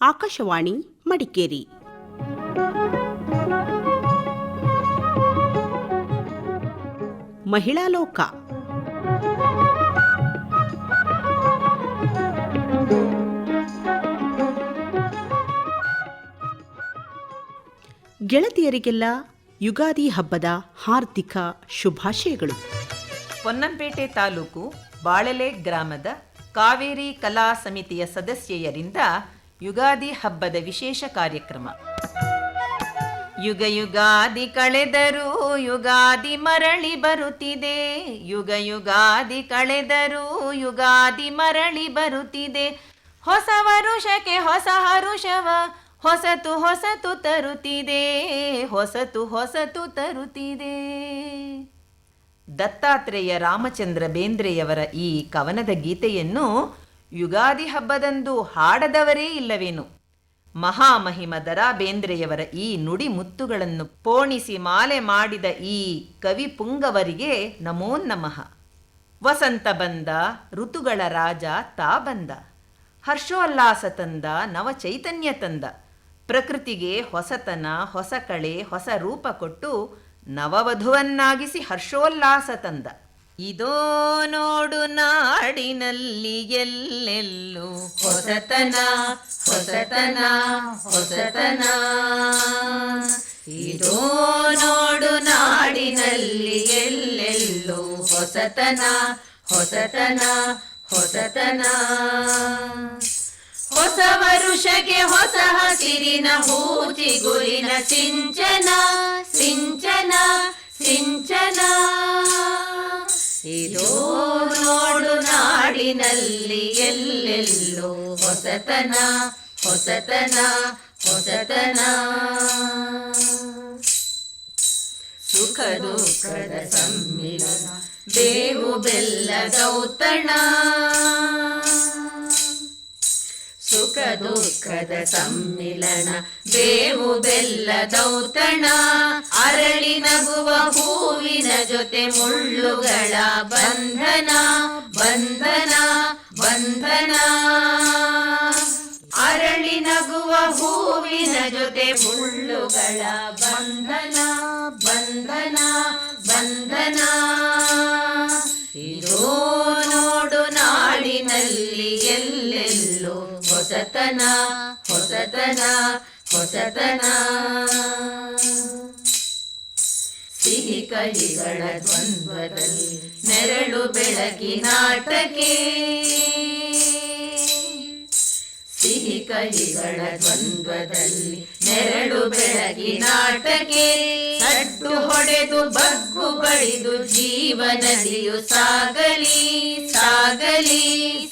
ಆಕಾಶವಾಣಿ, ಮಡಿಕೇರಿ. ಮಹಿಳಾ ಲೋಕ. ಗೆಳತಿಯರಿಗೆಲ್ಲ ಯುಗಾದಿ ಹಬ್ಬದ ಹಾರ್ದಿಕ ಶುಭಾಶಯಗಳು. ಪೊನ್ನಂಪೇಟೆ ತಾಲೂಕು ಬಾಳೆಲೆ ಗ್ರಾಮದ ಕಾವೇರಿ ಕಲಾ ಸಮಿತಿಯ ಸದಸ್ಯೆಯರಿಂದ ಯುಗಾದಿ ಹಬ್ಬದ ವಿಶೇಷ ಕಾರ್ಯಕ್ರಮ. ಯುಗ ಯುಗಾದಿ ಕಳೆದರೂ ಯುಗಾದಿ ಮರಳಿ ಬರುತ್ತಿದೆ. ಯುಗ ಯುಗಾದಿ ಕಳೆದರೂ ಯುಗಾದಿ ಮರಳಿ ಬರುತ್ತಿದೆ. ಹೊಸ ವರುಷಕ್ಕೆ ಹೊಸ ಹರುಷವ ಹೊಸತು ಹೊಸತು ತರುತ್ತಿದೆ. ಹೊಸತು ಹೊಸತು ತರುತ್ತಿದೆ. ದತ್ತಾತ್ರೇಯ ರಾಮಚಂದ್ರ ಬೇಂದ್ರೆಯವರ ಈ ಕವನದ ಗೀತೆಯನ್ನು ಯುಗಾದಿ ಹಬ್ಬದಂದು ಹಾಡದವರೇ ಇಲ್ಲವೇನು? ಮಹಾಮಹಿಮ ದರಾ ಬೇಂದ್ರೆಯವರ ಈ ನುಡಿ ಮುತ್ತುಗಳನ್ನು ಪೋಣಿಸಿ ಮಾಲೆ ಮಾಡಿದ ಈ ಕವಿ ಪುಂಗವರಿಗೆ ನಮೋ ನಮಃ ವಸಂತ ಬಂದ, ಋತುಗಳ ರಾಜ ತಾ ಬಂದ. ಹರ್ಷೋಲ್ಲಾಸ ತಂದ, ನವ ಚೈತನ್ಯ ತಂದ. ಪ್ರಕೃತಿಗೆ ಹೊಸತನ, ಹೊಸ ಕಳೆ, ಹೊಸ ರೂಪ ಕೊಟ್ಟು ನವವಧುವನ್ನಾಗಿಸಿ ಹರ್ಷೋಲ್ಲಾಸ ತಂದ. ಇದೋ ನೋಡು ನಾಡಿನಲ್ಲಿ ಎಲ್ಲೆಲ್ಲೂ ಹೊಸತನ ಹೊಸತನ ಹೊಸತನ. ಇದೋ ನೋಡು ನಾಡಿನಲ್ಲಿ ಎಲ್ಲೆಲ್ಲೂ ಹೊಸತನ ಹೊಸತನ ಹೊಸತನ. ಹೊಸ ವರುಷಗೆ ಹೊಸ ಹಸಿರಿನ ಹೂತಿ ಗುರಿನ ಸಿಂಚನ ಸಿಂಚನ ಸಿಂಚನ. ಇದೋ ನೋಡು ನಾಡಿನಲ್ಲಿ ಎಲ್ಲೆಲ್ಲೋ ಹೊಸತನ ಹೊಸತನ ಹೊಸತನ. ಸುಖ ದುಃಖದ ಸಮ್ಮಿಲನ ಬೇವು ಬೆಲ್ಲದೌತಣ ಸುಖ ದುಃಖದ ಸಮ್ಮಿಲನ ಬೇವು ಬೆಲ್ಲ ದೌತಣ. ಅರಳಿ ನಗುವ ಹೂವಿನ ಜೊತೆ ಮುಳ್ಳುಗಳ ಬಂಧನ ಬಂಧನ ಬಂಧನ. ಅರಳಿ ನಗುವ ಹೂವಿನ ಜೊತೆ ಮುಳ್ಳುಗಳ ಬಂಧನ ಬಂಧನ ಬಂಧನ. ಹೊಸತನ ಹೊಸತನ. ಸಿಹಿ ಕಹಿಗಳ ದ್ವಂದ್ವದಲ್ಲಿ ನೆರಳು ಬೆಳಕಿನಾಟಕ್ಕೆ ಸಿಹಿ ಕಹಿಗಳ ದ್ವಂದ್ವದಲ್ಲಿ ನೆರಳು ಬೆಳಗಿನಾಟಕ್ಕೆ ಸಡ್ಡು ಹೊಡೆದು ಬಗ್ಗು ಬಡಿದು ಜೀವನದಿಯು ಸಾಗಲಿ ಸಾಗಲಿ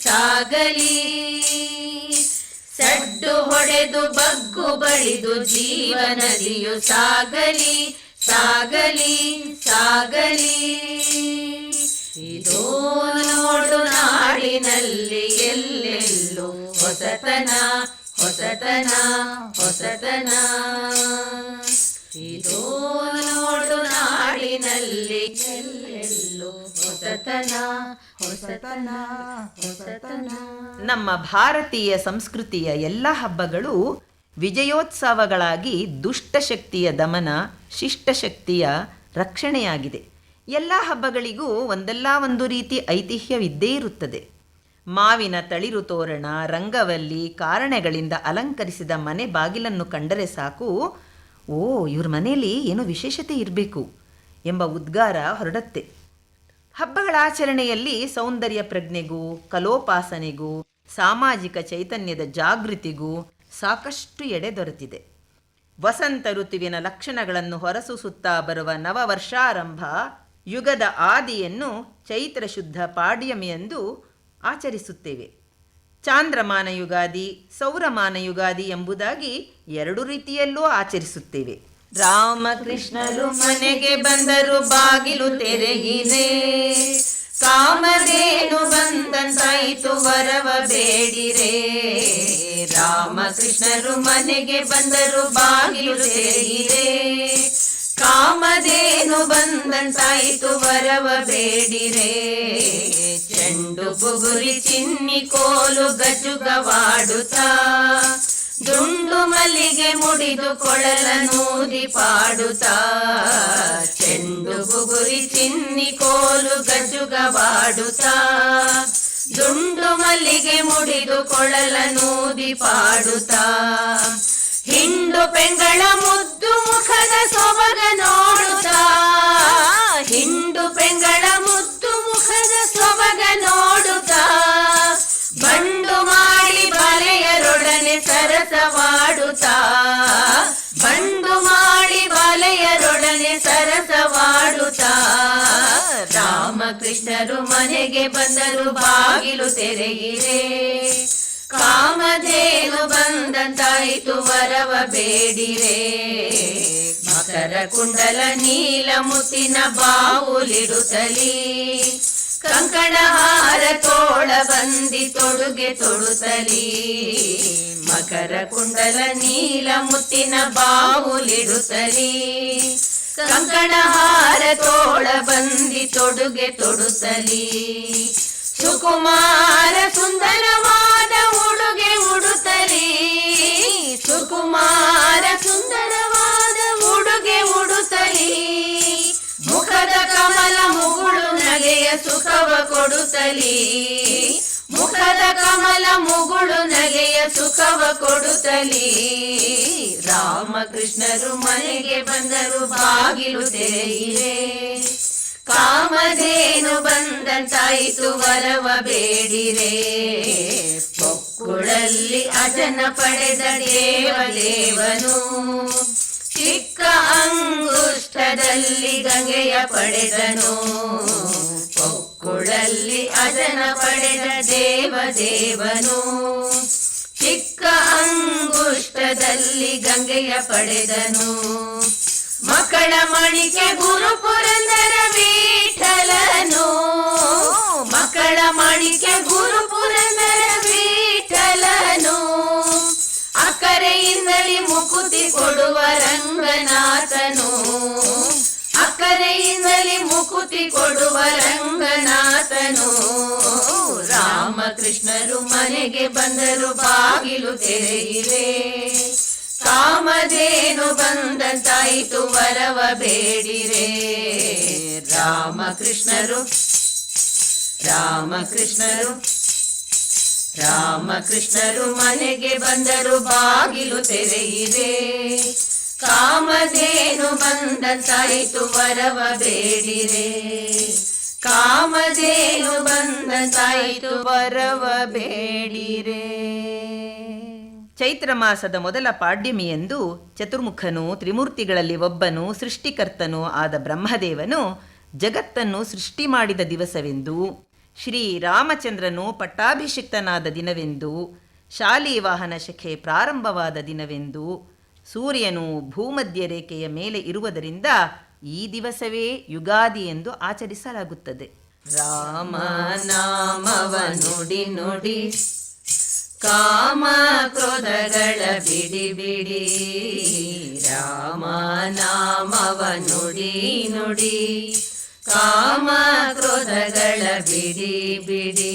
ಸಾಗಲಿ. ಸಡ್ಡು ಹೊಡೆದು ಬಗ್ಗು ಬಳಿದು ಜೀವನದಿಯು ಸಾಗಲಿ ಸಾಗಲಿ ಸಾಗಲಿ. ಇದೋ ನೋಡು ನಾಡಿನಲ್ಲಿ ಎಲ್ಲೆಲ್ಲೋ ಹೊಸತನ ಹೊಸತನ ಹೊಸತನ. ಇದೋ ನೋಡು ನಾಡಿನಲ್ಲಿ ಎಲ್ಲೆಲ್ಲೂ ಹೊಸತನ ನಮ್ಮ ಭಾರತೀಯ ಸಂಸ್ಕೃತಿಯ ಎಲ್ಲ ಹಬ್ಬಗಳು ವಿಜಯೋತ್ಸವಗಳಾಗಿ ದುಷ್ಟಶಕ್ತಿಯ ದಮನ, ಶಿಷ್ಟಶಕ್ತಿಯ ರಕ್ಷಣೆಯಾಗಿದೆ. ಎಲ್ಲ ಹಬ್ಬಗಳಿಗೂ ಒಂದಲ್ಲ ಒಂದು ರೀತಿ ಐತಿಹ್ಯವಿದ್ದೇ ಇರುತ್ತದೆ. ಮಾವಿನ ತಳಿರು ತೋರಣ, ರಂಗವಲ್ಲಿ ಕಾರಣಗಳಿಂದ ಅಲಂಕರಿಸಿದ ಮನೆ ಬಾಗಿಲನ್ನು ಕಂಡರೆ ಸಾಕು. ಓ, ಇವ್ರ ಮನೆಯಲ್ಲಿ ಏನೋ ವಿಶೇಷತೆ ಇರಬೇಕು ಎಂಬ ಉದ್ಗಾರ ಹೊರಡತ್ತೆ. ಹಬ್ಬಗಳ ಆಚರಣೆಯಲ್ಲಿ ಸೌಂದರ್ಯ ಪ್ರಜ್ಞೆಗೂ, ಕಲೋಪಾಸನೆಗೂ, ಸಾಮಾಜಿಕ ಚೈತನ್ಯದ ಜಾಗೃತಿಗೂ ಸಾಕಷ್ಟು ಎಡೆ ದೊರೆತಿದೆ. ವಸಂತ ಋತುವಿನ ಲಕ್ಷಣಗಳನ್ನು ಹೊರಸೂಸುತ್ತಾ ಬರುವ ನವ ವರ್ಷಾರಂಭ ಯುಗದ ಆದಿಯನ್ನು ಚೈತ್ರ ಶುದ್ಧ ಪಾಡ್ಯಮಿಯಂದು ಆಚರಿಸುತ್ತೇವೆ. ಚಾಂದ್ರಮಾನ ಯುಗಾದಿ, ಸೌರಮಾನ ಯುಗಾದಿ ಎಂಬುದಾಗಿ ಎರಡು ರೀತಿಯಲ್ಲೂ ಆಚರಿಸುತ್ತೇವೆ. ರಾಮಕೃಷ್ಣರು ಮನೆಗೆ ಬಂದರು, ಬಾಗಿಲು ತೆರೆಗಿದೆ. ಕಾಮದೇನು ಬಂದಂತಾಯಿತು ವರವ ಬೇಡಿರೆ. ರಾಮಕೃಷ್ಣರು ಮನೆಗೆ ಬಂದರು, ಬಾಗಿಲು ತೆರೆಗಿದೆ. ಕಾಮದೇನು ಬಂದಂತಾಯಿತು ವರವ ಬೇಡಿರೆ. ಚೆಂಡು ಬುಗುರಿ ಚಿನ್ನಿ ಕೋಲು ಗಜುಗವಾಡುತ್ತಾ. ದುಂಡು ಮಲ್ಲಿಗೆ ಮುಡಿದು ಕೊಳಲನೂದಿ ಪಾಡುತ್ತಾ. ಚೆಂಡು ಬುಗುರಿ ಚಿನ್ನಿ ಕೋಲು ಗಜುಗವಾಡುತ್ತಾ ದುಂಡು ಮಲ್ಲಿಗೆ ಮುಡಿದು ಕೊಳಲನೂದಿ ಪಾಡುತ್ತಾ. ಹಿಂಡು ಪೆಂಗಳ ಮುದ್ದು ಮುಖದ ಸೊಬಗ ನೋಡುತ್ತಾ. ಹಿಂಡು ಪೆಂಗಳ ಮುದ್ದು ರಾಮಕೃಷ್ಣರು ಮನೆಗೆ ಬಂದರು ಬಾಗಿಲು ತೆರೆಯಿರೆ. ಕಾಮಧೇನು ಬಂದಂತಾಯಿತು ವರವ ಬೇಡಿರೆ. ಮಕರ ಕುಂಡಲ ನೀಲ ಮುತ್ತಿನ ಬಾವುಲಿಡುತ್ತಲಿ. ಕಂಕಣ ಹಾರ ತೋಳ ಬಂದಿ ತೊಡುಗೆ ತೊಡುತ್ತಲಿ. ಮಕರ ಕುಂಡಲ ನೀಲ ಮುತ್ತಿನ ಬಾವುಲಿಡುತ್ತಲಿ. ಕಂಕಣ ಹಾರ ತೋಳ ಬಂದಿ ತೊಡುಗೆ ತೊಡುತ್ತಲಿ ಸುಕುಮಾರ ಸುಂದರವಾದ ಉಡುಗೆ ಉಡುತ್ತಲಿ ಸುಕುಮಾರ ಸುಂದರವಾದ ಉಡುಗೆ ಉಡುತ್ತಲಿ ಮುಖದ ಕಮಲ ಮುಗುಳು ನಗೆಯ ಸುಖವ ಕೊಡುತ್ತಲಿ ಮುಖದ ಕಮಲ ಮುಗುಳು ನಗೆಯ ಸುಖವ ಕೊಡುತ್ತಲಿ. ರಾಮಕೃಷ್ಣರು ಮನೆಗೆ ಬಂದರು, ಬಾಗಿಲು ತೆರೆಯಿರೆ. ಕಾಮಧೇನು ಬಂದಂತಾಯಿತು, ವರವ ಬೇಡಿರೆ. ಪೊಕ್ಕುಳಲ್ಲಿ ಅಜನ ಪಡೆದ ದೇವದೇವನು. ಚಿಕ್ಕ ಅಂಗುಷ್ಟದಲ್ಲಿ ಗಂಗೆಯ ಪಡೆದನು. ಪೊಕ್ಕುಳಲ್ಲಿ ಅಜನ ಪಡೆದ ದೇವದೇವನು ಚಿಕ್ಕ ಅಂಗುಷ್ಟದಲ್ಲಿ ಗಂಗೆಯ ಪಡೆದನು. ಮಕ್ಕಳ ಮಣಿಕೆ ಗುರು ಪುರಂದರ ವಿಠಲನು ಮಕ್ಕಳ ಮಣಿಕೆ ಗುರು ಪುರಂದರ ವಿಠಲನು ಅಕ್ಕರೆಯಿಂದಲೇ ಮುಕುತಿ ಕೊಡುವ ರಂಗನಾಥನು. ಅಕ್ಕರೆಯಿಂದಲೇ ಮುಕುತಿ ಕೊಡುವ ರಂಗನಾಥನು ರಾಮಕೃಷ್ಣರು ಮನೆಗೆ ಬಂದರು, ಬಾಗಿಲು ತೆರೆಯಿದೆ ಕಾಮಧೇನು ಬಂದಂತಾಯಿತು, ವರವ ಬೇಡಿರೆ. ರಾಮಕೃಷ್ಣರು ರಾಮಕೃಷ್ಣರು ರಾಮಕೃಷ್ಣರು ಮನೆಗೆ ಬಂದರು, ಬಾಗಿಲು ತೆರೆಯಿದೆ ಕಾಮಧೇನು ಬಂದಂತಾಯಿತು, ವರವ ಬೇಡಿರೆ. ಕಾಮಧೇನು ಬಂದ ಸಾಯಿತು, ಬರವ ಬೇಡಿರೆ. ಚೈತ್ರ ಮಾಸದ ಮೊದಲ ಪಾಡ್ಯಮಿಯೆಂದು ಚತುರ್ಮುಖನು ತ್ರಿಮೂರ್ತಿಗಳಲ್ಲಿ ಒಬ್ಬನು ಸೃಷ್ಟಿಕರ್ತನೂ ಆದ ಬ್ರಹ್ಮದೇವನು ಜಗತ್ತನ್ನು ಸೃಷ್ಟಿ ಮಾಡಿದ ದಿವಸವೆಂದು, ಶ್ರೀ ರಾಮಚಂದ್ರನು ಪಟ್ಟಾಭಿಷಿಕ್ತನಾದ ದಿನವೆಂದು ಶಾಲಿವಾಹನ ಶಖೆ ಪ್ರಾರಂಭವಾದ ದಿನವೆಂದು, ಸೂರ್ಯನು ಭೂಮಧ್ಯ ರೇಖೆಯ ಮೇಲೆ ಇರುವುದರಿಂದ ಈ ದಿವಸವೇ ಯುಗಾದಿ ಎಂದು ಆಚರಿಸಲಾಗುತ್ತದೆ. ರಾಮ ನಾಮವ ನುಡಿ ನುಡಿ, ಕಾಮ ಕ್ರೋಧಗಳ ಬಿಡಿ ಬಿಡಿ, ರಾಮ ನಾಮವ ನುಡಿ ನುಡಿ, ಕಾಮ ಕ್ರೋಧಗಳ ಬಿಡಿ ಬಿಡಿ.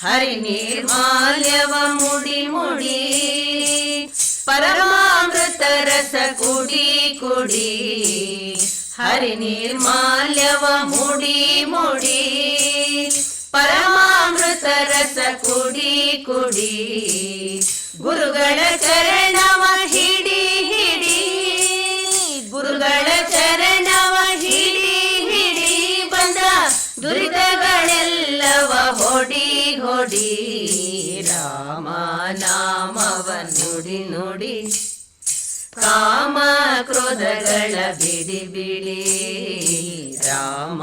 ಹರಿ ನಿರ್ಮಾಲ್ಯವ ಮುಡಿ ಮುಡಿ ಪರಮಾಮೃತ ರಸ ಕುಡಿ ಕುಡಿ, ಹರಿ ನಿರ್ಮಾಲ್ಯವ ಮುಡಿ ಮುಡಿ. ಪರಮಾಮೃತ ರಸ ಕುಡಿ ಕುಡಿ, ಗುರುಗಳ ಚರಣವ ಹಿಡಿ ಹಿಡಿ. ಗುರುಗಳ ಚರಣವ ಹಿಡಿ ಹಿಡಿ, ಬಂದ ದುರಿತಗಳೆಲ್ಲವ ಹೊಡಿ ಹೊಡಿ. ರಾಮ ನಾಮವ ನುಡಿ ನುಡಿ ಕಾಮ ಕ್ರೋಧಗಳ ಬಿಡಿ ಬಿಡಿ ರಾಮ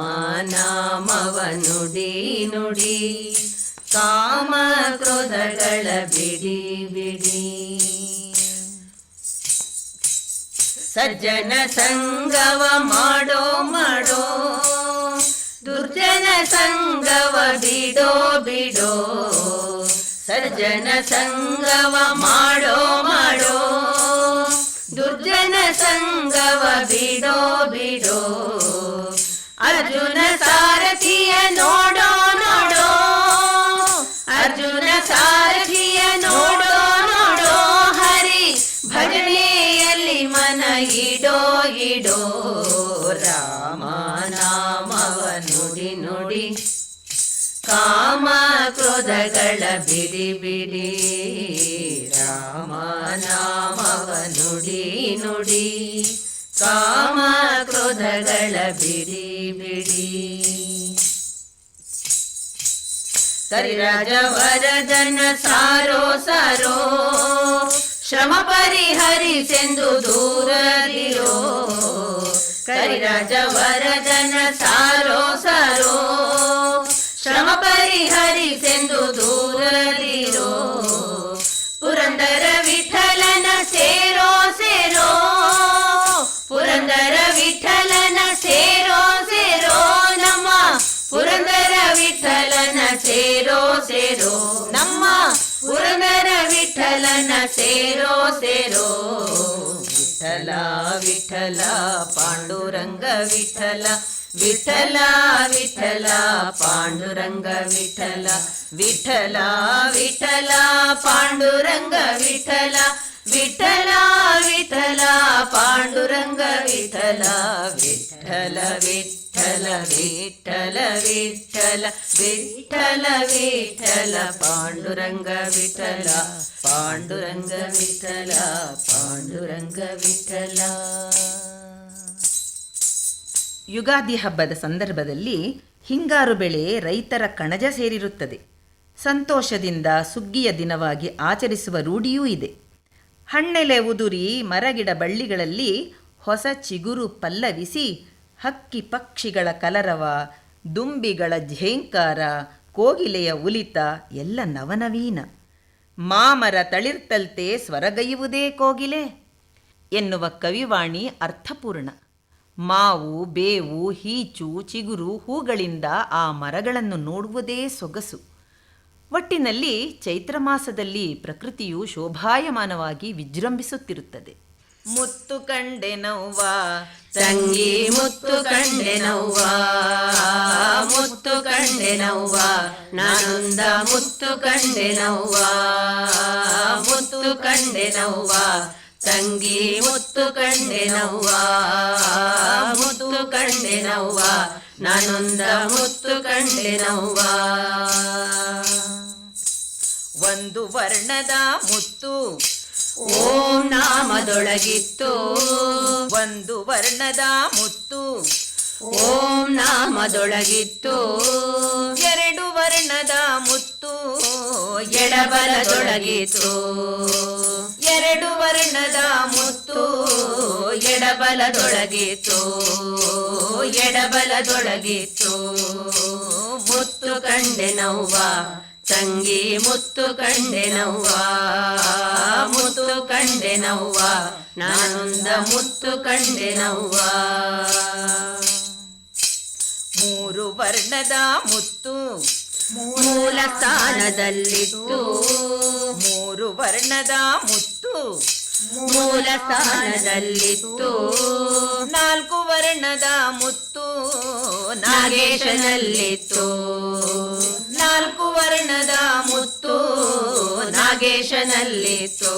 ನಾಮವ ನುಡಿ ನುಡಿ ಕಾಮ ಕ್ರೋಧಗಳ ಬಿಡಿ ಬಿಡಿ ಸಜ್ಜನ ಸಂಗವ ಮಾಡೋ ಮಾಡೋ ದುರ್ಜನ ಸಂಗವ ಬಿಡೋ ಬಿಡೋ ಸಜ್ಜನ ಸಂಗವ ಮಾಡೋ ಮಾಡೋ, ದುರ್ಜನ ಸಂಗವ ಬಿಡೋ ಬಿಡೋ, ಅರ್ಜುನ ಸಾರಥಿಯ ನೋಡೋ ನೋಡೋ, ಅರ್ಜುನ ಸಾರಥಿಯ ನೋಡೋ ನೋಡೋ, ಹರಿ ಭಜನೆಯಲ್ಲಿ ಮನ ಇಡೋ ಇಡೋ ರಾಮ ನಾಮವ ನುಡಿ ನುಡಿ, ಕಾಮ ಕ್ರೋಧಗಳ ಬಿಡಿ ಬಿಡಿ, ರಾಮ ನಾಮವ ನುಡಿ ಕಾಮ ಕ್ರೋಧಗಳ ಬಿಡಿ ಬಿಡಿ. ಕರಿರಾಜ ವರದನ ಸಾರೋ ಸಾರೋ, ಶ್ರಮ ಪರಿಹರಿಸೆಂದು ದೂರದಿರೋ ಕರಿರಾಜ ವರದನ ಸಾರೋ ಸಾರೋ ಶ್ರಮ ಪರಿಹರಿಸೆಂದು ದೂರದಿರೋ ಪುರಂದರ ವಿಠಲನ ಸೇರೋ ಸೇರೋ, ಪುರಂದರ ವಿಠಲನ ಸೇರೋ ಸೇರೋ, ನಮ್ಮ ಪುರಂದರ ವಿಠಲನ ಸೇರೋ ಸೇರೋ, ನಮ್ಮ ಪುರಂದರ ವಿಠಲನ ಸೇರೋ ಸೇರೋ. ವಿಠಲ ವಿಠಲ ಪಾಂಡುರಂಗ ವಿಠಲ ವಿಠಲ ವಿಠಲ ಪಾಂಡುರಂಗ ವಿಠಲ ವಿಠಲ ವಿಠಲ ಪಾಂಡುರಂಗ ವಿಠಲ ವಿಠಲ ವಿಠಲ ಪಾಂಡುರಂಗ ವಿಠಲ ವಿಠಲ ವಿಠಲ ವಿಠಲ ವಿಠಲ ವಿಠಲ ವಿಠಲ ಪಾಂಡುರಂಗ ವಿಠಲ ಪಾಂಡುರಂಗ ವಿಠಲ ಪಾಂಡುರಂಗ ವಿಠಲ ಯುಗಾದಿ ಹಬ್ಬದ ಸಂದರ್ಭದಲ್ಲಿ ಹಿಂಗಾರು ಬೆಳೆ ರೈತರ ಕಣಜ ಸೇರಿರುತ್ತದೆ. ಸಂತೋಷದಿಂದ ಸುಗ್ಗಿಯ ದಿನವಾಗಿ ಆಚರಿಸುವ ರೂಢಿಯೂ ಇದೆ. ಹಣ್ಣೆಲೆ ಉದುರಿ ಮರಗಿಡ ಬಳ್ಳಿಗಳಲ್ಲಿ ಹೊಸ ಚಿಗುರು ಪಲ್ಲವಿಸಿ ಹಕ್ಕಿ ಪಕ್ಷಿಗಳ ಕಲರವ, ದುಂಬಿಗಳ ಝೇಂಕಾರ, ಕೋಗಿಲೆಯ ಉಲಿತ ಎಲ್ಲ ನವನವೀನ. ಮಾಮರ ತಳಿರ್ತಲ್ತೆ ಸ್ವರಗೈಯುವುದೇ ಕೋಗಿಲೆ ಎನ್ನುವ ಕವಿವಾಣಿ ಅರ್ಥಪೂರ್ಣ. ಮಾವು, ಬೇವು, ಹೀಚು, ಚಿಗುರು, ಹೂಗಳಿಂದ ಆ ಮರಗಳನ್ನು ನೋಡುವುದೇ ಸೊಗಸು. ಒಟ್ಟಿನಲ್ಲಿ ಚೈತ್ರ ಮಾಸದಲ್ಲಿ ಪ್ರಕೃತಿಯು ಶೋಭಾಯಮಾನವಾಗಿ ವಿಜೃಂಭಿಸುತ್ತಿರುತ್ತದೆ. ಮುತ್ತು ಕಂಡೆ ನವ್ವ, ತಂಗಿ ಮುತ್ತು ಕಂಡೆ ನವ್ವ, ಮುತ್ತು ಕಂಡೆ ನವ್ವ, ನಾನೊಂದ ಮುತ್ತು ಕಂಡೆ ನವ್ವ, ಮುತ್ತು ಕಂಡೆ ನವ್ವ. ತಂಗಿ ಮುತ್ತು ಕಂಡೆ ನವ್ವ, ಮುತ್ತು ಕಂಡೆ ನವ್ವ, ನಾನೊಂದ ಮುತ್ತು ಕಂಡೆ ನವ್ವ. ಒಂದು ವರ್ಣದ ಮುತ್ತು, ಓಂ ನಾಮದೊಳಗಿತ್ತು. ಒಂದು ವರ್ಣದ ಮುತ್ತು, ಓಂ ನಾಮದೊಳಗಿತ್ತು. ಎರಡು ವರ್ಣದ ಮುತ್ತು, ಎಡಬಲದೊಳಗಿತ್ತು. ಎರಡು ವರ್ಣದ ಮುತ್ತು ಎಡಬಲದೊಳಗಿತ್ತು ಎಡಬಲದೊಳಗಿತ್ತು. ಮುತ್ತು ಕಂಡೆ ನವ್ವ, ತಂಗಿ ಮುತ್ತು ಕಂಡೆ ನವ್ವ. ಮುತ್ತು ಕಂಡೆ ನವ್ವ, ನಾನೊಂದ ಮುತ್ತು ಕಂಡೆ ನವ್ವ. ಮೂರು ವರ್ಣದ ಮುತ್ತು ಮೂಲ ಸ್ಥಾನದಲ್ಲಿತ್ತು. ಮೂರು ವರ್ಣದ ಮುತ್ತು ಮೂಲ ಸ್ಥಾನದಲ್ಲಿತ್ತು. ನಾಲ್ಕು ವರ್ಣದ ಮುತ್ತು ನಾಗೇಶನಲ್ಲಿತ್ತು. ನಾಲ್ಕು ವರ್ಣದ ಮುತ್ತು ನಾಗೇಶನಲ್ಲಿತ್ತು.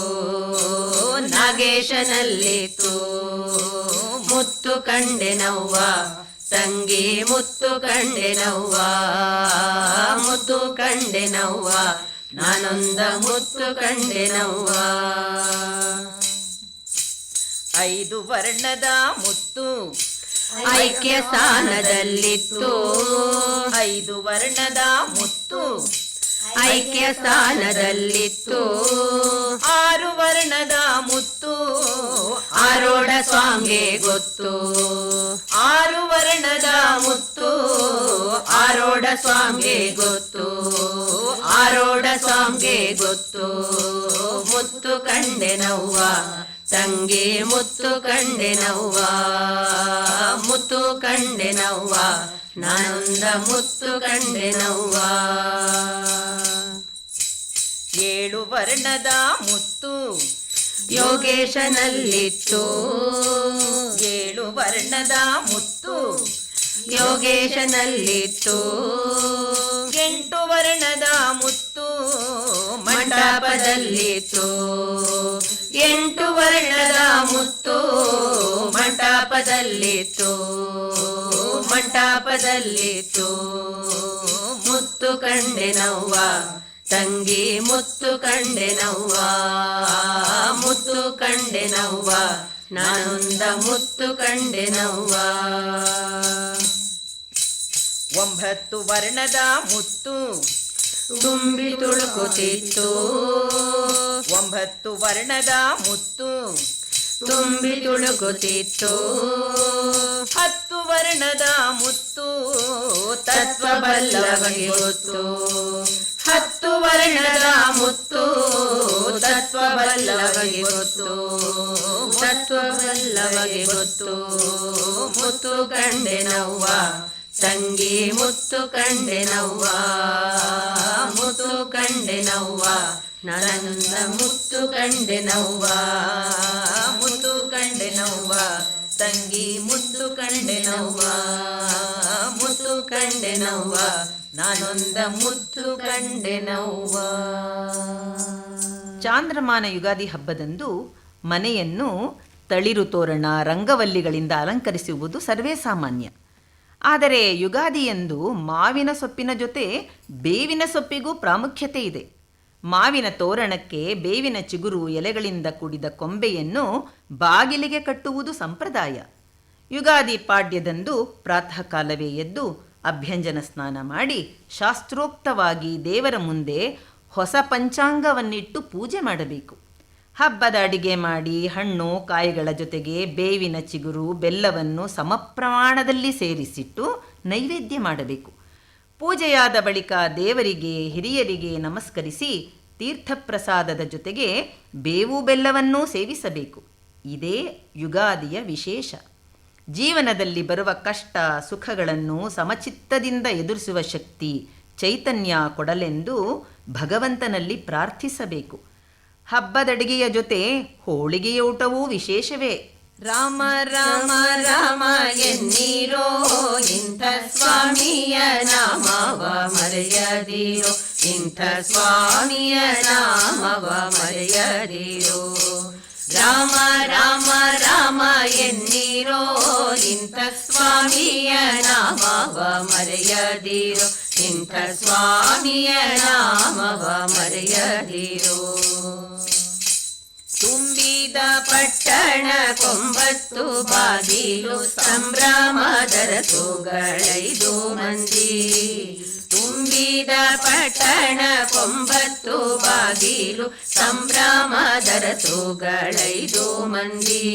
ನಾಗೇಶನಲ್ಲಿತ್ತು. ಮುತ್ತು ಕಂಡೆ ನವ್ವ, ತಂಗಿ ಮುತ್ತು ಕಂಡೆ ನವ್ವ, ಮುತ್ತು ಕಂಡೆ ನವ್ವ. ನಾನೊಂದ ಮುತ್ತು ಕಂಡೆನವ್ವ ಐದು ವರ್ಣದ ಮುತ್ತು ಐಕ್ಯ ಸ್ಥಾನದಲ್ಲಿತ್ತು. ಐದು ವರ್ಣದ ಮುತ್ತು ಐಕ್ಯ ಸ್ಥಾನದಲ್ಲಿತ್ತು. ಆರು ವರ್ಣದ ಮುತ್ತು ಆರೋಡ ಸ್ವಾಮಿಗೆ ಗೊತ್ತು. ಆರು ವರ್ಣದ ಮುತ್ತು ಆರೋಡ ಸ್ವಾಮಿಗೆ ಗೊತ್ತು. ಆರೋಡ ಸ್ವಾಮಿಗೆ ಗೊತ್ತು. ಮುತ್ತು ಕಂಡೆ ನವ್ವ, ತಂಗಿ ಮುತ್ತು ಕಂಡೆ ನವ್ವ. ಮುತ್ತು ಕಂಡೆ ನವ್ವ, ನಾನೊಂದ ಮುತ್ತು ಕಂಡೆ ನವ್ವ. ಏಳು ವರ್ಣದ ಮುತ್ತು ಯೋಗೇಶನಲ್ಲಿತ್ತು ಏಳು ವರ್ಣದ ಮುತ್ತು ಯೋಗೇಶನಲ್ಲಿತ್ತು ಎಂಟು ವರ್ಣದ ಮುತ್ತು ಮಂಟಪದಲ್ಲಿತ್ತು ಎಂಟು ವರ್ಣದ ಮುತ್ತು ಮಂಟಪದಲ್ಲಿತ್ತು ಮಂಟಪದಲ್ಲಿತ್ತು ಮುತ್ತು ಕಂಡೆನವ್ವ ತಂಗಿ ಮುತ್ತು ಕಂಡೆ ನವ್ವ ಮುತ್ತು ಕಂಡೆ ನವ್ವ ನಾನೊಂದ ಮುತ್ತು ಕಂಡೆ ನವ್ವಾ. ಒಂಬತ್ತು ವರ್ಣದ ಮುತ್ತು ತುಂಬಿ ತುಳುಕುತ್ತಿತ್ತು ಒಂಬತ್ತು ವರ್ಣದ ಮುತ್ತು ತುಂಬಿ ತುಳುಕುತ್ತಿತ್ತು ಹತ್ತು ವರ್ಣದ ಮುತ್ತು ತತ್ವ ಬಲ್ಲವಗೆ ಗೊತ್ತು ಹತ್ತು ವರ್ಣದ ಮುತ್ತು ತತ್ವ ಬಲ್ಲವಗೆ ಗೊತ್ತು ತತ್ವ ಬಲ್ಲವಗೆ ಗೊತ್ತು ಮುತ್ತು ಕಂಡೆ ನವ್ವ, ತಂಗಿ ಮುತ್ತು ಕಂಡೆ ನವ್ವ. ಮುತ್ತು ಕಂಡೆನವ್ವ ನನ್ನ ಮುತ್ತು ಕಂಡೆನವ್ವ ಮುತ್ತು ಕಂಡೆನವ್ವ ತಂಗಿ ಮುತ್ತು ಕಂಡೆನವ್ವ ಮುತ್ತು ಕಂಡೆನವ್ವ ನಾನೊಂದ ಮುತ್ತು ಕಂಡೆನವ್ವ ಚಾಂದ್ರಮಾನ ಯುಗಾದಿ ಹಬ್ಬದಂದು ಮನೆಯನ್ನು ತಳಿರು ತೋರಣ ರಂಗವಲ್ಲಿಗಳಿಂದ ಅಲಂಕರಿಸುವುದು ಸರ್ವೇ ಸಾಮಾನ್ಯ. ಆದರೆ ಯುಗಾದಿಯಂದು ಮಾವಿನ ಸೊಪ್ಪಿನ ಜೊತೆ ಬೇವಿನ ಸೊಪ್ಪಿಗೂ ಪ್ರಾಮುಖ್ಯತೆ ಇದೆ. ಮಾವಿನ ತೋರಣಕ್ಕೆ ಬೇವಿನ ಚಿಗುರು ಎಲೆಗಳಿಂದ ಕೂಡಿದ ಕೊಂಬೆಯನ್ನು ಬಾಗಿಲಿಗೆ ಕಟ್ಟುವುದು ಸಂಪ್ರದಾಯ. ಯುಗಾದಿ ಪಾಡ್ಯದಂದು ಪ್ರಾತಃ ಕಾಲವೇ ಎದ್ದು ಅಭ್ಯಂಜನ ಸ್ನಾನ ಮಾಡಿ ಶಾಸ್ತ್ರೋಕ್ತವಾಗಿ ದೇವರ ಮುಂದೆ ಹೊಸ ಪಂಚಾಂಗವನ್ನಿಟ್ಟು ಪೂಜೆ ಮಾಡಬೇಕು. ಹಬ್ಬದ ಅಡಿಗೆ ಮಾಡಿ ಹಣ್ಣು, ಕಾಯಿಗಳ ಜೊತೆಗೆ ಬೇವಿನ ಚಿಗುರು, ಬೆಲ್ಲವನ್ನು ಸಮಪ್ರಮಾಣದಲ್ಲಿ ಸೇರಿಸಿಟ್ಟು ನೈವೇದ್ಯ ಮಾಡಬೇಕು. ಪೂಜೆಯಾದ ಬಳಿಕ ದೇವರಿಗೆ, ಹಿರಿಯರಿಗೆ ನಮಸ್ಕರಿಸಿ ತೀರ್ಥಪ್ರಸಾದದ ಜೊತೆಗೆ ಬೇವು ಬೆಲ್ಲವನ್ನೂ ಸೇವಿಸಬೇಕು. ಇದೇ ಯುಗಾದಿಯ ವಿಶೇಷ. ಜೀವನದಲ್ಲಿ ಬರುವ ಕಷ್ಟ, ಸುಖಗಳನ್ನು ಸಮಚಿತ್ತದಿಂದ ಎದುರಿಸುವ ಶಕ್ತಿ ಚೈತನ್ಯ ಕೊಡಲೆಂದು ಭಗವಂತನಲ್ಲಿ ಪ್ರಾರ್ಥಿಸಬೇಕು. ಹಬ್ಬದಡಿಗೆಯ ಜೊತೆ ಹೋಳಿಗೆಯ ಊಟವೂ ವಿಶೇಷವೇ. ರಾಮ ರಾಮ ರಾಮ, ಎನ್ನೀರೋ, ಇಂಥ ಸ್ವಾಮಿಯ ನಾಮವ ಮರೆಯದಿರೋ, ಇಂಥ ಸ್ವಾಮಿಯ ನಾಮವ ಮರೆಯದಿರೋ. ರಾಮ ರಾಮ ನಾಮವ ಮರೆಯದಿರೋ ಇಂಥ ಸ್ವಾಮಿಯ ನಾಮವ ಮರೆಯದಿರೋ ತುಂಬಿದ ಪಟ್ಟಣ ಕೊಂಬತ್ತು ಬಾಗಿಲು ಸಂಭ್ರಮದರ ತೋಗಳೈದು ಮಂದಿ ತುಂಬಿದ ಪಟ್ಟಣ ಕೊಂಬತ್ತು ಬಾಗಿಲು ಸಂಭ್ರಮದರ ತೋಗಳೈದು ಮಂದಿ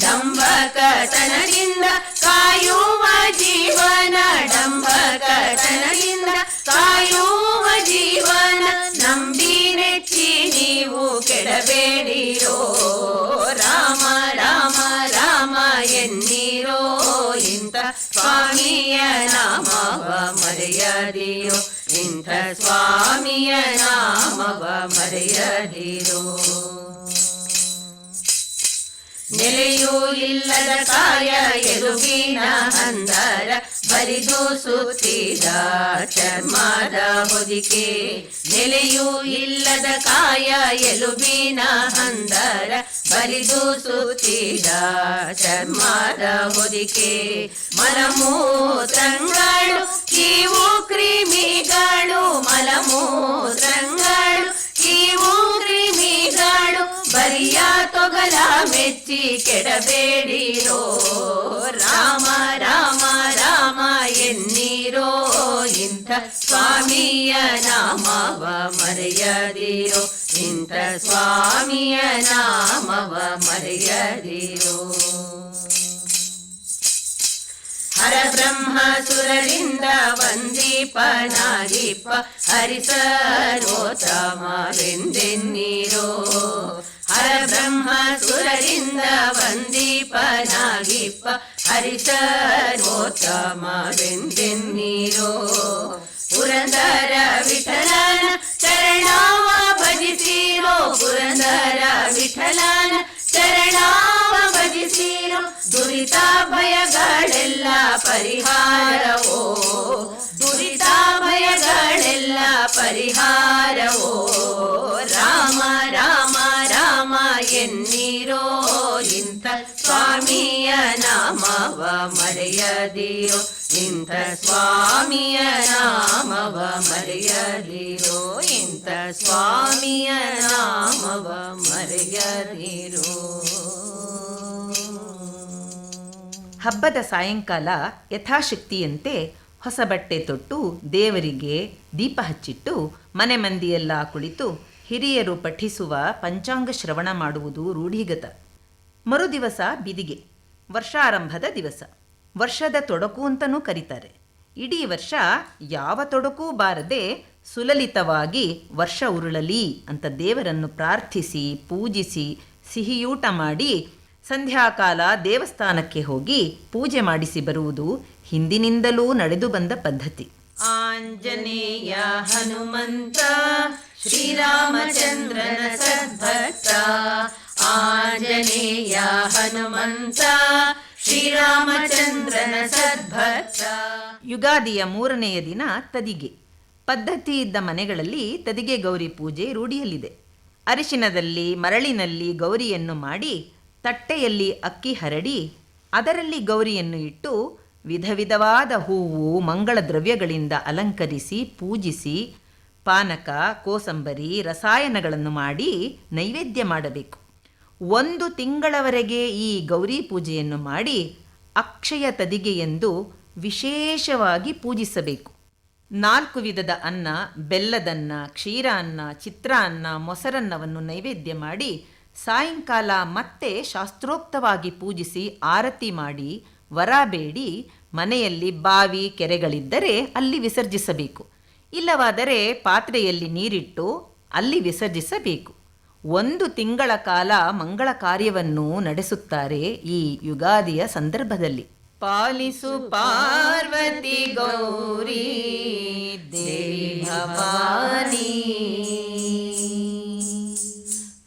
ಡಂಬಕತನದಿಂದ ಕಾಯುವ ಜೀವನ ಡಂಬಕತನದಿಂದ ಕಾಯುವ ಜೀವನ, ನಂಬಿ ನೆಚ್ಚಿ ನೀವು ಕೆಡಬೇಡಿರೋ. ರಾಮ ರಾಮ ರಾಮ ಎನ್ನಿರೋ. ಇಂಥ ಸ್ವಾಮಿಯ ನಾಮವ ಮರೆಯದಿರೋ. ಇಂಥ ಸ್ವಾಮಿಯ ನಾಮವ ಮರೆಯದಿರೋ. ನೆಲೆಯೂ ಇಲ್ಲದ ಕಾಯ ಎದುಗಿನ ಹಂದರ ಬರಿದು ಸುತ್ತಿದ ಚರ್ಮದ ಹೊದಿಕೆ. ನೆಲೆಯೂ ಇಲ್ಲದ ಕಾಯ ಎಲುಬಿನ ಹಂದರ ಬರಿದು ಸುತ್ತಿದ ಚರ್ಮದ ಹೊದಿಕೆ. ಮಲಮೂತ್ರಂಗಳು ಕೀವು ಕ್ರಿಮಿಗಳು, ಮಲಮೂತ್ರಂಗಳು ಕ್ರಿಮಿಗಳು ಬರಿಯ ತೊಗಲ ಮೆಚ್ಚಿ ಕೆಡಬೇಡಿರೋ ರಾಮ ರಾಮ ರಾಮ ಎನ್ನೀರೋ ಇಂಥ ಸ್ವಾಮಿಯ ನಾಮವ ಮರೆಯದಿರೋ ಇಂಥ ಸ್ವಾಮಿಯ ನಾಮವ ಮರೆಯದಿರೋ ಹರ ಬ್ರಹ್ಮ ಸುರರಿಂದ ವಂದೀಪನಾದೀಪ ಹರಿಸರೋತ್ತಮವೆಂದೆನ್ನೀರೋ ಹರ ಬ್ರಹ್ಮ ಸುರರಿಂದ ವಂದೀಪನಾಗಿಪ್ಪ ಹರಿಸರೋತ್ತಮವೆಂದೆನ್ನೀರೋ ಪುರಂದರ ವಿಠಲನ ಚರಣಾವ ಭಜಿಸಿರೋ ಪುರಂದರ ವಿಠಲನ ಚರಣಾವ ಭಜಿಸಿರೋ ದುರಿತ ಭಯಗಳೆಲ್ಲ ಪರಿಹಾರವೋ ದುರಿತ ಭಯಗಳೆಲ್ಲ ಪರಿಹಾರವೋ ರಾಮ ರಾಮ ರಾಮ ನಾಮವ ಮರೆಯದಿರೋ, ಇಂಥ ಸ್ವಾಮಿಯ ನಾಮವ ಮರೆಯದಿರೋ, ಇಂಥ ಸ್ವಾಮಿಯ ನಾಮವ ಮರೆಯದಿರೋ. ಹಬ್ಬದ ಸಾಯಂಕಾಲ ಯಥಾಶಕ್ತಿಯಂತೆ ಹೊಸ ಬಟ್ಟೆ ತೊಟ್ಟು ದೇವರಿಗೆ ದೀಪ ಹಚ್ಚಿಟ್ಟು ಮನೆ ಮಂದಿಯೆಲ್ಲ ಕುಳಿತು ಹಿರಿಯರು ಪಠಿಸುವ ಪಂಚಾಂಗ ಶ್ರವಣ ಮಾಡುವುದು ರೂಢಿಗತ. ಮರುದಿವಸ ಬಿದಿಗೆ. ವರ್ಷಾರಂಭದ ದಿವಸ. ವರ್ಷದ ತೊಡಕು ಅಂತಲೂ ಕರೀತಾರೆ. ಇಡೀ ವರ್ಷ ಯಾವ ತೊಡಕೂ ಬಾರದೆ ಸುಲಲಿತವಾಗಿ ವರ್ಷ ಉರುಳಲಿ ಅಂತ ದೇವರನ್ನು ಪ್ರಾರ್ಥಿಸಿ, ಪೂಜಿಸಿ, ಸಿಹಿಯೂಟ ಮಾಡಿ ಸಂಧ್ಯಾಕಾಲ ದೇವಸ್ಥಾನಕ್ಕೆ ಹೋಗಿ ಪೂಜೆ ಮಾಡಿಸಿ ಬರುವುದು ಹಿಂದಿನಿಂದಲೂ ನಡೆದು ಬಂದ ಪದ್ಧತಿ. ಆಂಜನೇಯ ಹನುಮಂತ ಶ್ರೀರಾಮಚಂದ್ರನ ಸದ್ಭಕ್ತ, ಆಂಜನೇಯ ಹನುಮಂತ, ಶ್ರೀರಾಮಚಂದ್ರನ ಸದ್ಭಕ್ತ. ಯುಗಾದಿಯ ಮೂರನೆಯ ದಿನ ತದಿಗೆ. ಪದ್ಧತಿ ಇದ್ದ ಮನೆಗಳಲ್ಲಿ ತದಿಗೆ ಗೌರಿ ಪೂಜೆ ರೂಢಿಯಲ್ಲಿದೆ. ಅರಿಶಿನದಲ್ಲಿ, ಮರಳಿನಲ್ಲಿ ಗೌರಿಯನ್ನು ಮಾಡಿ, ತಟ್ಟೆಯಲ್ಲಿ ಅಕ್ಕಿ ಹರಡಿ, ಅದರಲ್ಲಿ ಗೌರಿಯನ್ನು ಇಟ್ಟು ವಿಧ ವಿಧವಾದ ಹೂವು, ಮಂಗಳ ದ್ರವ್ಯಗಳಿಂದ ಅಲಂಕರಿಸಿ, ಪೂಜಿಸಿ ಪಾನಕ, ಕೋಸಂಬರಿ, ರಸಾಯನಗಳನ್ನು ಮಾಡಿ ನೈವೇದ್ಯ ಮಾಡಬೇಕು. ಒಂದು ತಿಂಗಳವರೆಗೆ ಈ ಗೌರಿ ಪೂಜೆಯನ್ನು ಮಾಡಿ ಅಕ್ಷಯ ತದಿಗೆ ಎಂದು ವಿಶೇಷವಾಗಿ ಪೂಜಿಸಬೇಕು. ನಾಲ್ಕು ವಿಧದ ಅನ್ನ, ಬೆಲ್ಲದನ್ನ ಕ್ಷೀರ ಅನ್ನ ಚಿತ್ರಾನ್ನ, ಮೊಸರನ್ನವನ್ನು ನೈವೇದ್ಯ ಮಾಡಿ ಸಾಯಂಕಾಲ ಮತ್ತೆ ಶಾಸ್ತ್ರೋಕ್ತವಾಗಿ ಪೂಜಿಸಿ ಆರತಿ ಮಾಡಿ, ವರ ಬೇಡಿ, ಮನೆಯಲ್ಲಿ ಬಾವಿ ಕೆರೆಗಳಿದ್ದರೆ ಅಲ್ಲಿ ವಿಸರ್ಜಿಸಬೇಕು. ಇಲ್ಲವಾದರೆ ಪಾತ್ರೆಯಲ್ಲಿ ನೀರಿಟ್ಟು ಅಲ್ಲಿ ವಿಸರ್ಜಿಸಬೇಕು. ಒಂದು ತಿಂಗಳ ಕಾಲ ಮಂಗಳ ಕಾರ್ಯವನ್ನು ನಡೆಸುತ್ತಾರೆ ಈ ಯುಗಾದಿಯ ಸಂದರ್ಭದಲ್ಲಿ. ಪಾಲಿಸು ಪಾರ್ವತಿ ಗೌರಿ, ದೇವಿ ಭವಾನಿ.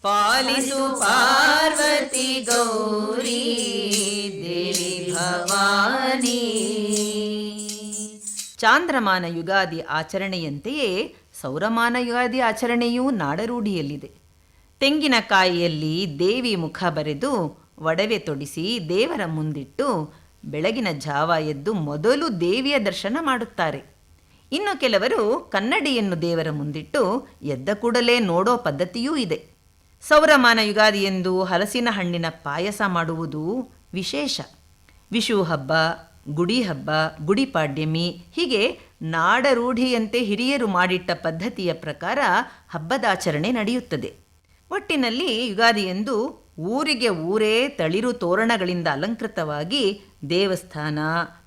ಪಾಲಿಸು ಪಾರ್ವತಿ ಚಾಂದ್ರಮಾನ ಯುಗಾದಿ ಆಚರಣೆಯಂತೆಯೇ ಸೌರಮಾನ ಯುಗಾದಿ ಆಚರಣೆಯೂ ನಾಡರೂಢಿಯಲ್ಲಿದೆ. ತೆಂಗಿನಕಾಯಿಯಲ್ಲಿ ದೇವಿ ಮುಖ ಬರೆದು ಒಡವೆ ತೊಡಿಸಿ ದೇವರ ಮುಂದಿಟ್ಟು ಬೆಳಗಿನ ಜಾವ ಎದ್ದು ಮೊದಲು ದೇವಿಯ ದರ್ಶನ ಮಾಡುತ್ತಾರೆ. ಇನ್ನು ಕೆಲವರು ಕನ್ನಡಿಯನ್ನು ದೇವರ ಮುಂದಿಟ್ಟು ಎದ್ದ ಕೂಡಲೇ ನೋಡೋ ಪದ್ಧತಿಯೂ ಇದೆ. ಸೌರಮಾನ ಯುಗಾದಿಯೆಂದು ಹಲಸಿನ ಹಣ್ಣಿನ ಪಾಯಸ ಮಾಡುವುದು ವಿಶೇಷ. ವಿಷು ಹಬ್ಬ ಗುಡಿ ಹಬ್ಬ ಗುಡಿಪಾಡ್ಯಮಿ ಹೀಗೆ ನಾಡರೂಢಿಯಂತೆ ಹಿರಿಯರು ಮಾಡಿಟ್ಟ ಪದ್ಧತಿಯ ಪ್ರಕಾರ ಹಬ್ಬದಾಚರಣೆ ನಡೆಯುತ್ತದೆ. ಒಟ್ಟಿನಲ್ಲಿ ಯುಗಾದಿಯಂದು ಊರಿಗೆ ಊರೇ ತಳಿರು ತೋರಣಗಳಿಂದ ಅಲಂಕೃತವಾಗಿ ದೇವಸ್ಥಾನ,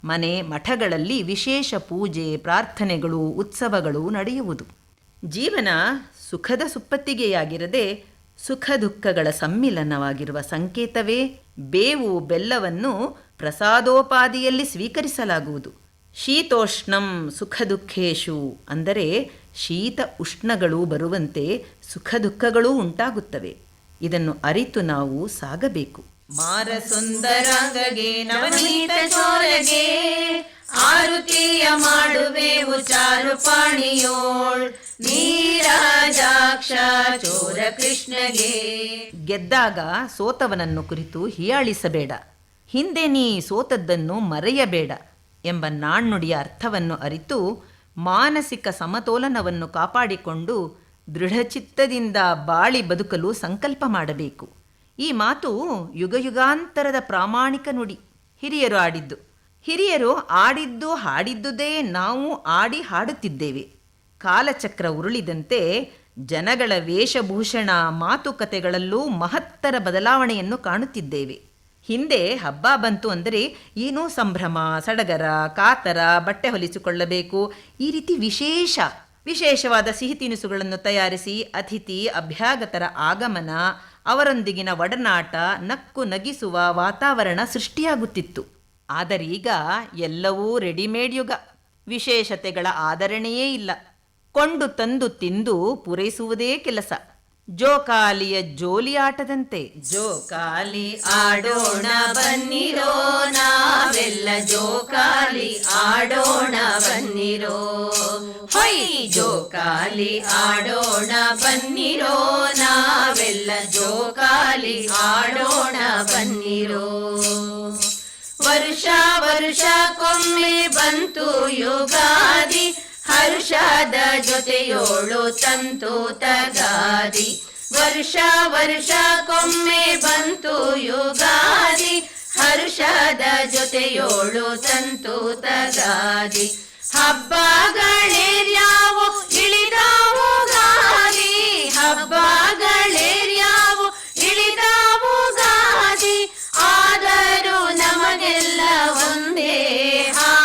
ಮನೆ, ಮಠಗಳಲ್ಲಿ ವಿಶೇಷ ಪೂಜೆ, ಪ್ರಾರ್ಥನೆಗಳು, ಉತ್ಸವಗಳು ನಡೆಯುವುದು. ಜೀವನ ಸುಖದ ಸುಪ್ಪತ್ತಿಗೆಯಾಗಿರದೆ ಸುಖ ದುಃಖಗಳ ಸಮ್ಮಿಲನವಾಗಿರುವ ಸಂಕೇತವೇ, ಬೇವು, ಬೆಲ್ಲವನ್ನು ಪ್ರಸಾದೋಪಾದಿಯಲ್ಲಿ ಸ್ವೀಕರಿಸಲಾಗುವುದು. ಶೀತೋಷ್ಣಂ ಸುಖ ದುಃಖೇಶು ಅಂದರೆ ಶೀತ ಉಷ್ಣಗಳು ಬರುವಂತೆ ಸುಖ ದುಃಖಗಳೂ ಉಂಟಾಗುತ್ತವೆ. ಇದನ್ನು ಅರಿತು ನಾವು ಸಾಗಬೇಕು. ನವನೀತ ಚೋರಗೆ ಆರುತಿಯ ಮಾಡುವೆವು ಚಾರು ಪಾಣಿಯೋಳ್ ನೀರಾಜಾಕ್ಷ ಚೋರ ಕೃಷ್ಣಗೆ ಗೆದ್ದಾಗ ಸೋತವನನ್ನು ಕುರಿತು ಹೀಯಾಳಿಸಬೇಡ. ಹಿಂದೆ ನೀ ಸೋತದ್ದನ್ನು ಮರೆಯಬೇಡ ಎಂಬ ನಾಣ್ಣುಡಿಯ ಅರ್ಥವನ್ನು ಅರಿತು ಮಾನಸಿಕ ಸಮತೋಲನವನ್ನು ಕಾಪಾಡಿಕೊಂಡು ದೃಢಚಿತ್ತದಿಂದ ಬಾಳಿ ಬದುಕಲು ಸಂಕಲ್ಪ ಮಾಡಬೇಕು. ಈ ಮಾತು ಯುಗಯುಗಾಂತರದ ಪ್ರಾಮಾಣಿಕ ನುಡಿ, ಹಿರಿಯರು ಆಡಿದ್ದು. ಹಿರಿಯರು ಆಡಿದ್ದು ಹಾಡಿದ್ದುದೇ ನಾವು ಆಡಿ ಹಾಡುತ್ತಿದ್ದೇವೆ. ಕಾಲಚಕ್ರ ಉರುಳಿದಂತೆ ಜನಗಳ ವೇಷಭೂಷಣ ಮಾತುಕತೆಗಳಲ್ಲೂ ಮಹತ್ತರ ಬದಲಾವಣೆಯನ್ನು ಕಾಣುತ್ತಿದ್ದೇವೆ. ಹಿಂದೆ ಹಬ್ಬ ಬಂತು ಅಂದರೆ ಏನೋ ಸಂಭ್ರಮ, ಸಡಗರ, ಕಾತರ, ಬಟ್ಟೆ ಹೊಲಿಸಿಕೊಳ್ಳಬೇಕು. ಈ ರೀತಿ ವಿಶೇಷ, ವಿಶೇಷವಾದ ಸಿಹಿ ತಿನಿಸುಗಳನ್ನು ತಯಾರಿಸಿ ಅತಿಥಿ, ಅಭ್ಯಾಗತರ ಆಗಮನ, ಅವರೊಂದಿಗಿನ ಒಡನಾಟ, ನಕ್ಕು ನಗಿಸುವ ವಾತಾವರಣ ಸೃಷ್ಟಿಯಾಗುತ್ತಿತ್ತು. ಆದರೀಗ ಎಲ್ಲವೂ ರೆಡಿಮೇಡ್ ಯುಗ. ವಿಶೇಷತೆಗಳ ಆದರಣೆಯೇ ಇಲ್ಲ. ಕೊಂಡು ತಂದು ತಿಂದು ಪೂರೈಸುವುದೇ ಕೆಲಸ. ಜೋಕಾಲಿಯ ಜೋಲಿ ಆಟದಂತೆ. ಜೋಕಾಲಿ ಆಡೋಣ ಬನ್ನಿರೋ, ನಾವೆಲ್ಲ ಜೋಕಾಲಿ ಆಡೋಣ ಬನ್ನಿರೋ. ಹೊಯ್ ಜೋಕಾಲಿ ಆಡೋಣ ಬನ್ನಿರೋ, ನಾವೆಲ್ಲ ಜೋಕಾಲಿ ಆಡೋಣ ಬನ್ನಿರೋ. ವರ್ಷ ವರ್ಷಕ್ಕೊಮ್ಮೆ ಬಂತು ಯುಗಾದಿ ಹರ್ಷದ ಜೊತೆಯೋಳು ತಂತು ತಗಾದಿ ವರ್ಷ ವರ್ಷಕ್ಕೊಮ್ಮೆ ಬಂತು ಯುಗಾದಿ. ಹರ್ಷದ ಜೊತೆಯೋಳು ತಂತು ತಗಾದಿ ಹಬ್ಬಗಳೇರ್ಯಾವು, ಇಳಿದಾವು ಗಾದಿ. ಹಬ್ಬಗಳೇರ್ಯಾವು, ಇಳಿದಾವು ಗಾದಿ. ಆದರೂ ನಮಗೆಲ್ಲ ಒಂದೇ ಹಾದಿ.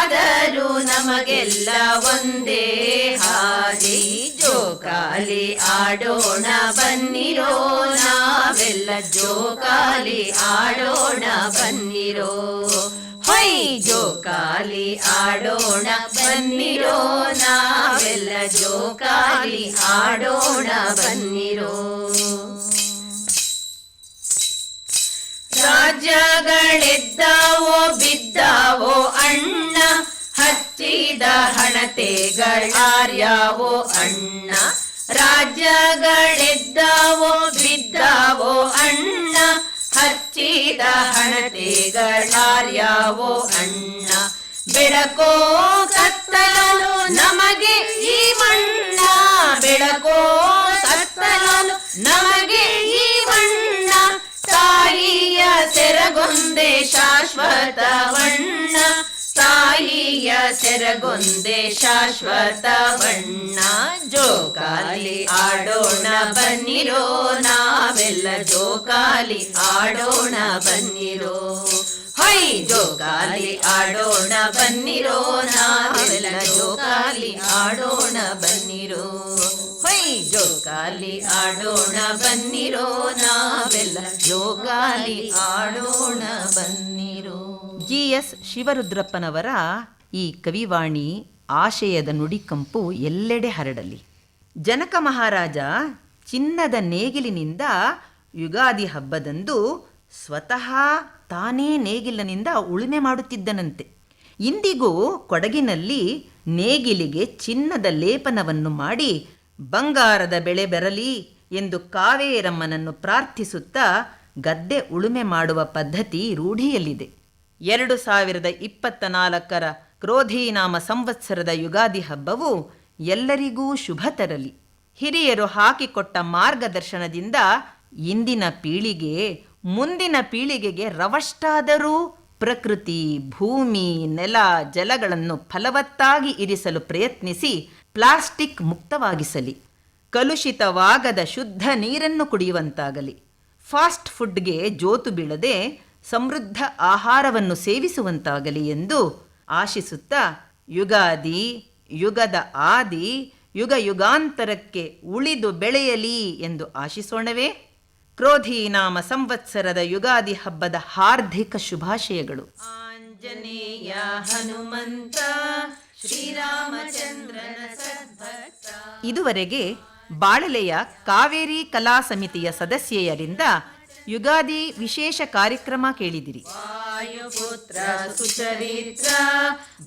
ಆದರೂ ನಮಗೆಲ್ಲ ಒಂದೇ ಹಾದಿ. ಜೋಕಾಲಿ ಆಡೋಣ ಬನ್ನಿರೋ, ನಾವೆಲ್ಲ ಜೋಕಾಲಿ ಆಡೋಣ ಬನ್ನಿರೋ. ಹೊಯ್ ಜೋಕಾಲಿ ಆಡೋಣ ಬನ್ನಿರೋ, ನಾವೆಲ್ಲ ಜೋಕಾಲಿ ಆಡೋಣ ಬನ್ನಿರೋ. ರಾಜಗಳಿದ್ದಾವೋ ಬಿದ್ದಾವೋ ಅಣ್ಣ ಹಚ್ಚಿದ ಹಣತೆಗಳಾರ್ಯಾವೋ ಅಣ್ಣ. ರಾಜ್ಯಗಳೆದ್ದಾವೋ ಬಿದ್ದಾವೋ ಅಣ್ಣ. ಹಚ್ಚಿದ ಹಣತೆಗಳಾರ್ಯಾವೋ ಅಣ್ಣ. ಬೆಳಕೋ ಕತ್ತಲನು ನಮಗೆ ಈ ಮಣ್ಣ. ಬೆಳಕೋ ಕತ್ತಲನು ನಮಗೆ ಈ ಮಣ್ಣ. ತಾಯಿಯ ಶಾಶ್ವತ ಶಾಶ್ವತವಣ್ಣ ತಾಯಿಯ ಸೆರಗೊಂದೆ ಶಾಶ್ವತ ಬಣ್ಣ. ಜೋಕಾಲಿ ಆಡೋಣ ಬನ್ನಿರೋ, ನಾವೆಲ್ಲ ಜೋಕಾಲಿ ಆಡೋಣ ಬನ್ನಿರೋ. ಹೈ, ಜೋಕಾಲಿ ಆಡೋಣ ಬನ್ನಿರೋ, ನಾವೆಲ್ಲ ಜೋಕಾಲಿ ಆಡೋಣ ಬನ್ನಿರೋ. ಹೈ, ಜೋಕಾಲಿ ಆಡೋಣ ಬನ್ನಿರೋ, ನಾವೆಲ್ಲ ಜೋಕಾಲಿ ಆಡೋಣ ಬನ್ನಿರೋ. ಜಿ ಎಸ್ ಶಿವರುದ್ರಪ್ಪನವರ ಈ ಕವಿವಾಣಿ ಆಶಯದ ನುಡಿಕಂಪು ಎಲ್ಲೆಡೆ ಹರಡಲಿ. ಜನಕ ಮಹಾರಾಜ ಚಿನ್ನದ ನೇಗಿಲಿನಿಂದ ಯುಗಾದಿ ಹಬ್ಬದಂದು ಸ್ವತಃ ತಾನೇ ನೇಗಿಲಿನಿಂದ ಉಳುಮೆ ಮಾಡುತ್ತಿದ್ದನಂತೆ. ಇಂದಿಗೂ ಕೊಡಗಿನಲ್ಲಿ ನೇಗಿಲಿಗೆ ಚಿನ್ನದ ಲೇಪನವನ್ನು ಮಾಡಿ ಬಂಗಾರದ ಬೆಳೆ ಬರಲಿ ಎಂದು ಕಾವೇರಮ್ಮನನ್ನು ಪ್ರಾರ್ಥಿಸುತ್ತಾ ಗದ್ದೆ ಉಳುಮೆ ಮಾಡುವ ಪದ್ಧತಿ ರೂಢಿಯಲ್ಲಿದೆ. ಎರಡು ಸಾವಿರದ ಇಪ್ಪತ್ತ ನಾಲ್ಕರ ಕ್ರೋಧೀನಾಮ ಸಂವತ್ಸರದ ಯುಗಾದಿ ಹಬ್ಬವು ಎಲ್ಲರಿಗೂ ಶುಭ ತರಲಿ. ಹಿರಿಯರು ಹಾಕಿಕೊಟ್ಟ ಮಾರ್ಗದರ್ಶನದಿಂದ ಇಂದಿನ ಪೀಳಿಗೆ, ಮುಂದಿನ ಪೀಳಿಗೆಗೆ ರವಷ್ಟಾದರೂ ಪ್ರಕೃತಿ, ಭೂಮಿ, ನೆಲ, ಜಲಗಳನ್ನು ಫಲವತ್ತಾಗಿ ಇರಿಸಲು ಪ್ರಯತ್ನಿಸಿ ಪ್ಲಾಸ್ಟಿಕ್ ಮುಕ್ತವಾಗಿಸಲಿ. ಕಲುಷಿತವಾಗದ ಶುದ್ಧ ನೀರನ್ನು ಕುಡಿಯುವಂತಾಗಲಿ. ಫಾಸ್ಟ್ ಫುಡ್ಗೆ ಜೋತು ಬೀಳದೆ ಸಮೃದ್ಧ ಆಹಾರವನ್ನು ಸೇವಿಸುವಂತಾಗಲಿ ಎಂದು ಆಶಿಸುತ್ತಾ ಯುಗಾದಿ ಯುಗದ ಆದಿ ಯುಗ ಯುಗಾಂತರಕ್ಕೆ ಉಳಿದು ಬೆಳೆಯಲಿ ಎಂದು ಆಶಿಸೋಣವೇ. ಕ್ರೋಧೀನಾಮ ಸಂವತ್ಸರದ ಯುಗಾದಿ ಹಬ್ಬದ ಹಾರ್ದಿಕ ಶುಭಾಶಯಗಳು. ಆಂಜನೇಯ ಹನುಮಂತ ಶ್ರೀರಾಮಚಂದ್ರನ ಇದುವರೆಗೆ ಬಾಳಲೆಯ ಕಾವೇರಿ ಕಲಾ ಸಮಿತಿಯ ಸದಸ್ಯೆಯರಿಂದ ಯುಗಾದಿ ವಿಶೇಷ ಕಾರ್ಯಕ್ರಮ ಕೇಳಿದಿರಿ. ವಾಯುಪುತ್ರ ಸುಚರಿತ್ರ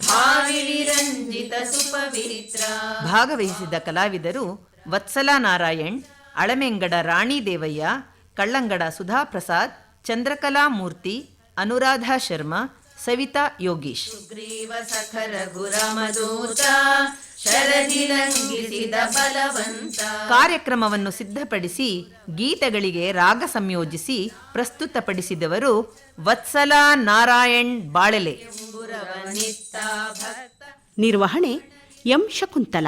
ಭಾವಿರಂಜಿತ ವಿರಂಜಿತ ಸುಪವಿತ್ರ. ಭಾಗವಹಿಸಿದ ಕಲಾವಿದರು ವತ್ಸಲ ನಾರಾಯಣ್ ಅಳಮೆಂಗಡ ರಾಣಿ ದೇವಯ್ಯ ಕಳ್ಳಂಗಡ ಸುಧಾ ಪ್ರಸಾದ್ ಚಂದ್ರಕಲಾ ಮೂರ್ತಿ ಅನುರಾಧಾ ಶರ್ಮಾ ಸವಿತಾ ಯೋಗೀಶ್. ಸುಗ್ರೀವ ಸಖರ ಗುರಮದೂತ ಕಾರ್ಯಕ್ರಮವನ್ನು ಸಿದ್ಧಪಡಿಸಿ ಗೀತೆಗಳಿಗೆ ರಾಗ ಸಂಯೋಜಿಸಿ ಪ್ರಸ್ತುತಪಡಿಸಿದವರು ವತ್ಸಲ ನಾರಾಯಣ್ ಬಾಳೆಲೆ. ನಿರ್ವಹಣೆ ಎಂ ಶಕುಂತಲ.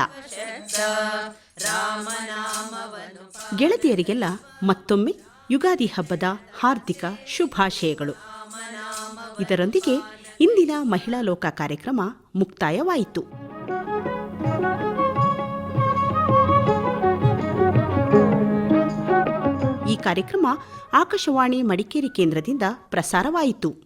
ಗೆಳತಿಯರಿಗೆಲ್ಲ ಮತ್ತೊಮ್ಮೆ ಯುಗಾದಿ ಹಬ್ಬದ ಹಾರ್ದಿಕ ಶುಭಾಶಯಗಳು. ಇದರೊಂದಿಗೆ ಇಂದಿನ ಮಹಿಳಾ ಲೋಕ ಕಾರ್ಯಕ್ರಮ ಮುಕ್ತಾಯವಾಯಿತು. ಈ ಕಾರ್ಯಕ್ರಮ ಆಕಾಶವಾಣಿ ಮಡಿಕೇರಿ ಕೇಂದ್ರದಿಂದ ಪ್ರಸಾರವಾಯಿತು.